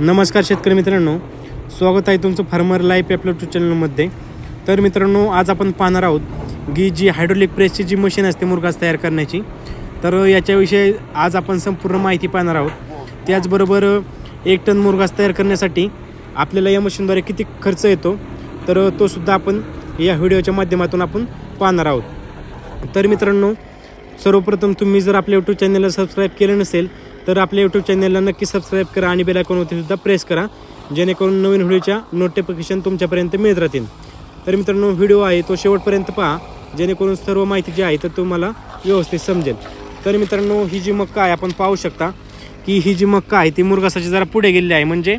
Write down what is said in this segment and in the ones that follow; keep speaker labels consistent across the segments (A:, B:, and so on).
A: नमस्कार शेतकरी मित्रांनो. स्वागत आहे तुमचं फार्मर लाईफ आपल्या यूट्यूब चॅनलमध्ये. तर मित्रांनो आज आपण पाहणार आहोत की जी हायड्रोलिक प्रेसची जी मशीन असते मुरघास तयार करण्याची तर याच्याविषयी आज आपण संपूर्ण माहिती पाहणार आहोत. त्याचबरोबर एक टन मुरघास तयार करण्यासाठी आपल्याला या मशीनद्वारे किती खर्च येतो तर तो सुद्धा आपण या व्हिडिओच्या माध्यमातून आपण पाहणार आहोत. तर मित्रांनो सर्वप्रथम तुम्ही जर आपल्या यूट्यूब चॅनलला सबस्क्राईब केलं नसेल तर आपल्या यूट्यूब चॅनलला नक्की सबस्क्राईब करा आणि बेल आयकॉनवरती सुद्धा प्रेस करा. जेणेकरून नवीन व्हिडिओच्या नोटिफिकेशन तुमच्यापर्यंत मिळत राहतील. तर मित्रांनो व्हिडिओ आहे तो शेवटपर्यंत पहा. जेणेकरून सर्व माहिती जी आहे तर तुम्हाला व्यवस्थित समजेल. तर मित्रांनो ही जी मक्का आहे आपण पाहू शकता की ही जी मक्का आहे ती मुरगासाची जरा पुढे गेलेली आहे. म्हणजे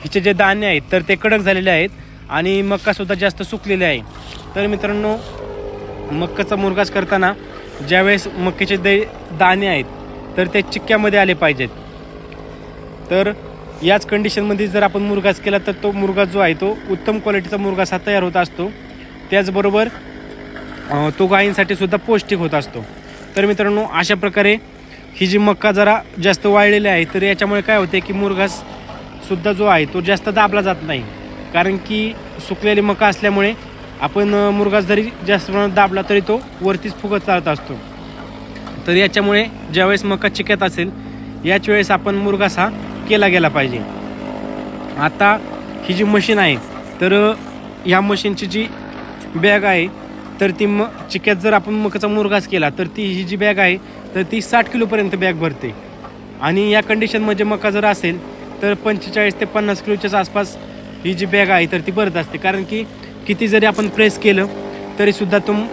A: हिचे जे दाणे आहेत तर ते कडक झालेले आहेत आणि मक्कासुद्धा जास्त सुकलेले आहे. तर मित्रांनो मक्काचा मुरगास करताना ज्यावेळेस मक्याचे दे दाणे आहेत तर ते चिक्क्यामध्ये आले पाहिजेत. तर याच कंडिशनमध्ये जर आपण मुरगास केला तर तो मुरगा जो आहे तो उत्तम क्वालिटीचा मुरगास हा तयार होत असतो. त्याचबरोबर तो गायींसाठी सुद्धा पौष्टिक होत असतो. तर मित्रांनो अशा प्रकारे ही जी मक्का जरा जास्त वाळलेली आहे तर याच्यामुळे काय होते की मुरघास सुद्धा जो आहे तो जास्त दाबला जात नाही. कारण की सुकलेली मका असल्यामुळे आपण मुरगास मुरघास जरी जास्त प्रमाणात दाबला तरी तो वरतीच फुगत चालत असतो. तर याच्यामुळे ज्यावेळेस मका चिकत असेल याच वेळेस आपण मुरघास हा केला गेला पाहिजे. आता ही जी मशीन आहे तर ह्या मशीनची जी बॅग आहे तर ती म चिक्यात जर आपण मकाचा मुरगास केला तर ती ही जी बॅग आहे तर ती साठ किलोपर्यंत बॅग भरते. आणि या कंडिशनमध्ये मका जर असेल तर पंचेचाळीस ते पन्नास किलोच्याच आसपास ही जी बॅग आहे तर ती भरत असते. कारण की किती जरी आपण प्रेस केलं तरीसुद्धा तुम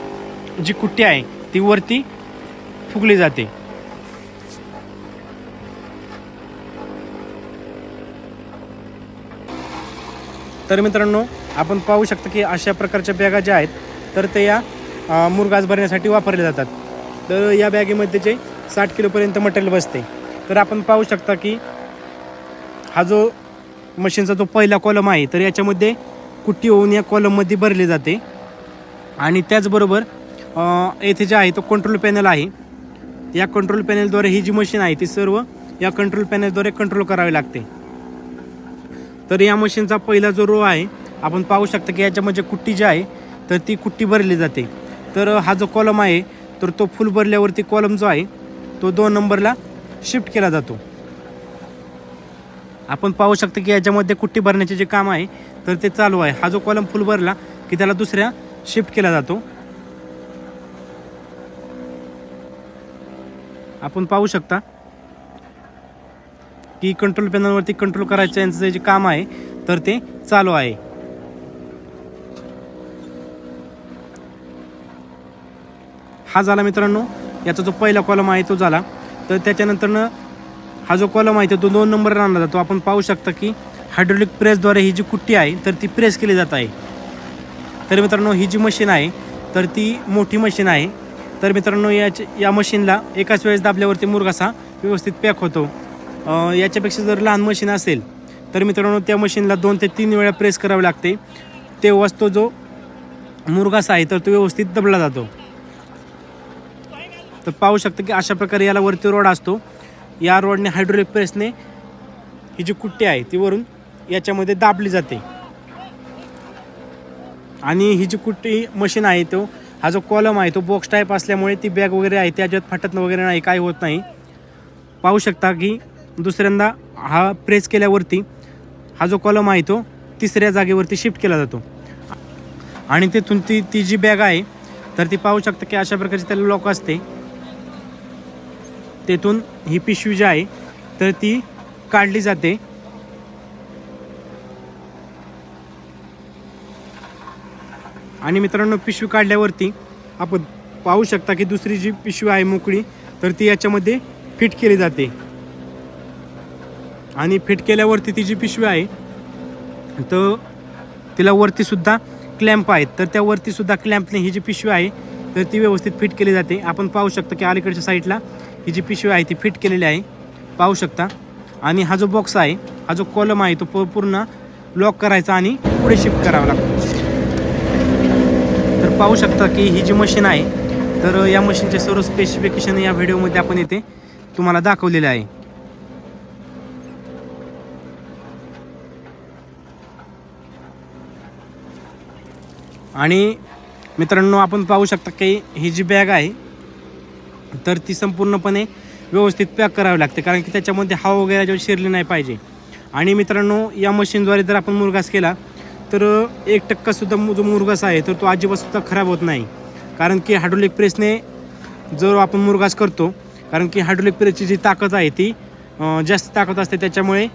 A: जी कुट्टी आहे ती वरती फुगली जाते. तर मित्रांनो आपण पाहू शकतो की अशा प्रकारच्या बॅगा ज्या आहेत तर ते या अ, भरण्यासाठी वापरल्या जातात. तर या बॅगेमध्ये जे साठ किलोपर्यंत मटेरियल बसते. तर आपण पाहू शकता की हा जो मशीनचा जो पहिला कॉलम आहे तर याच्यामध्ये कुट्टी होऊन या कॉलममध्ये भरली जाते. आणि त्याचबरोबर येथे जे आहे तो कंट्रोल पॅनल आहे. या कंट्रोल पॅनलद्वारे ही जी मशीन आहे ती सर्व या कंट्रोल पॅनलद्वारे कंट्रोल करावी लागते. तर या मशीनचा पहिला जो रो आहे आपण पाहू शकता की याच्यामध्ये कुट्टी जी आहे तर ती कुट्टी भरली जाते. तर हा जो कॉलम आहे तर तो फुल भरल्यावरती कॉलम जो आहे तो दोन नंबरला शिफ्ट केला जातो. आपण पाहू शकतो की याच्यामध्ये कुट्टी भरण्याचे जे काम आहे तर ते चालू आहे. हा जो कॉलम फुल भरला की त्याला दुसऱ्या शिफ्ट केला जातो. आपण पाहू शकता की कंट्रोल पॅनलवरती कंट्रोल करायचं यांचं जे काम आहे तर ते चालू आहे. हा झाला मित्रांनो याचा जो पहिला कॉलम आहे तो झाला. तर त्याच्यानंतरनं हा जो कॉलम आहे तो दोन नंबर आणला जातो आपण पाहू शकता की हायड्रोलिक प्रेसद्वारे ही जी कुट्टी आहे तर ती प्रेस केली जात आहे. तर मित्रांनो ही जी मशीन आहे तर ती मोठी मशीन आहे. तर मित्रांनो याच्या या मशीनला एकाच वेळेस दाबल्यावरती मुरघासा व्यवस्थित पॅक होतो. याच्यापेक्षा जर लहान मशीन असेल तर मित्रांनो त्या मशीनला दोन ते तीन वेळा प्रेस करावे लागते. तेव्हाच तो जो मुरघासा आहे तर तो व्यवस्थित दबला जातो. तर पाहू शकतं की अशा प्रकारे याला वरती रोड असतो. या रोडने हायड्रोलिक प्रेसने ही जी कुट्टी आहे ती वरून याच्यामध्ये दाबली जाते. आणि ही जी कुट्टी मशीन आहे तो हा जो कॉलम आहे तो बॉक्स टाईप असल्यामुळे ती बॅग वगैरे आहे त्याच्यात फाटत वगैरे नाही काय होत नाही. पाहू शकता की दुसऱ्यांदा हा प्रेस केल्यावरती हा जो कॉलम आहे तो तिसऱ्या जागेवरती शिफ्ट केला जातो. आणि तिथून ती ती जी बॅग आहे तर ती पाहू शकता की अशा प्रकारची त्याला लॉक असते. तेथून ही पिशवी जी आहे तर ती काढली जाते. आणि मित्रांनो पिशवी काढल्यावरती आपण पाहू शकता की दुसरी जी पिशवी आहे मोकळी तर ती याच्यामध्ये फिट केली जाते. आणि फिट केल्यावरती ती जी पिशवी आहे तर तिला वरती सुद्धा क्लॅम्प आहेत. तर त्या वरती सुद्धा क्लॅम्पने ही जी पिशवी आहे तर ती व्यवस्थित फिट केली जाते. आपण पाहू शकतो की अलीकडच्या साईडला ही जी पिशवी आहे ती फिट केलेली आहे. पाहू शकता. आणि हा जो बॉक्स आहे हा जो कॉलम आहे तो प- पूर्ण लॉक करायचा आणि पुढे शिफ्ट करावा लागतो. पाहू शकता की ही जी मशीन आहे तर या मशीनचे सर्व स्पेसिफिकेशन या व्हिडिओमध्ये आपण येथे तुम्हाला दाखवलेले आहे. आणि मित्रांनो आपण पाहू शकता की ही जी बॅग आहे तर ती संपूर्णपणे व्यवस्थित पॅक करावी लागते कारण की त्याच्यामध्ये हवा वगैरे जेव्हा शिरली नाही पाहिजे. आणि मित्रांनो या मशीनद्वारे जर आपण मुरगास केला तर एक टक्कासुद्धा सुद्धा जो मुरगास आहे तर तो अजिबातसुद्धा खराब होत नाही. कारण की हायड्रोलिक प्रेसने जर आपण मुरगास करतो कारण की हायड्रोलिक प्रेसची जी ताकद आहे ती जास्त ताकद असते त्याच्यामुळे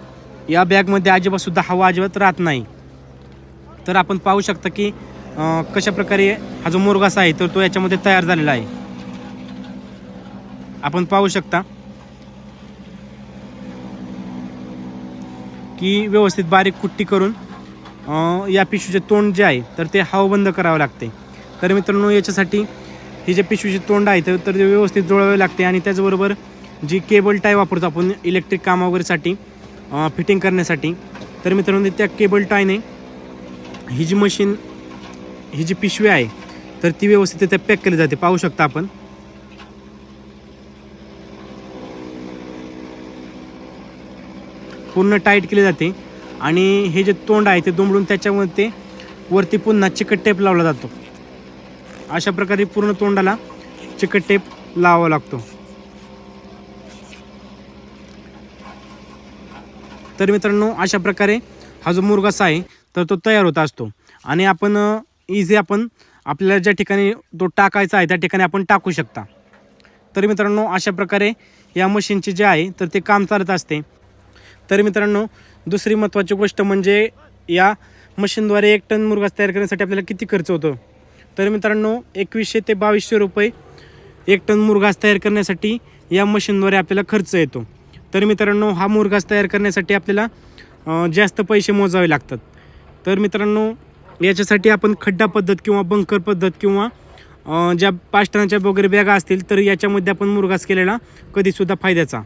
A: या बॅगमध्ये अजिबातसुद्धा हवा अजिबात राहत नाही. तर आपण पाहू शकता की कशाप्रकारे कशा प्रकारे हा जो मुरगास आहे तर तो याच्यामध्ये तयार झालेला आहे. आपण पाहू शकता की व्यवस्थित बारीक कुट्टी करून या पिशवीचे तोंड जे आहे तर ते हवा बंद करावं लागते. तर मित्रांनो याच्यासाठी हे जे पिशवीचे तोंड आहे तर तर ते व्यवस्थित जुळवावे लागते आणि त्याचबरोबर जी केबल टाय वापरतो आपण इलेक्ट्रिक काम वगैरेसाठी फिटिंग करण्यासाठी तर मित्रांनो त्या केबल टायने ही जी मशीन ही जी पिशवी आहे तर ती व्यवस्थित त्या पॅक केली जाते. पाहू शकता आपण. पूर्ण टाईट केली जाते. आणि हे जे तोंड आहे ते दुमडून त्याच्यामध्ये वरती पुन्हा चिकट टेप लावला जातो. अशा प्रकारे पूर्ण तोंडाला चिकट टेप लावावा लागतो. तर मित्रांनो अशा प्रकारे हा जो मुरगासा आहे तर तो तयार होत असतो. आणि आपण इझी आपण आपल्याला ज्या ठिकाणी तो टाकायचा आहे त्या ठिकाणी आपण टाकू शकता. तर मित्रांनो अशा प्रकारे या मशीनचे जे आहे तर ते काम चालत असते. तर मित्रांनो दुसरी महत्त्वाची गोष्ट म्हणजे या मशीनद्वारे एक टन मुरगास तयार करण्यासाठी आपल्याला किती खर्च होतो? तर मित्रांनो एकवीसशे ते बावीसशे रुपये एक टन मुरघास तयार करण्यासाठी या मशीनद्वारे आपल्याला खर्च येतो. तर मित्रांनो हा मुरघास तयार करण्यासाठी आपल्याला जास्त पैसे मोजावे लागतात. तर मित्रांनो याच्यासाठी आपण खड्डा पद्धत किंवा बंकर पद्धत किंवा ज्या पाच टनाच्या वगैरे बॅगा असतील तर याच्यामध्ये आपण मुरघास केलेला कधीसुद्धा फायद्याचा.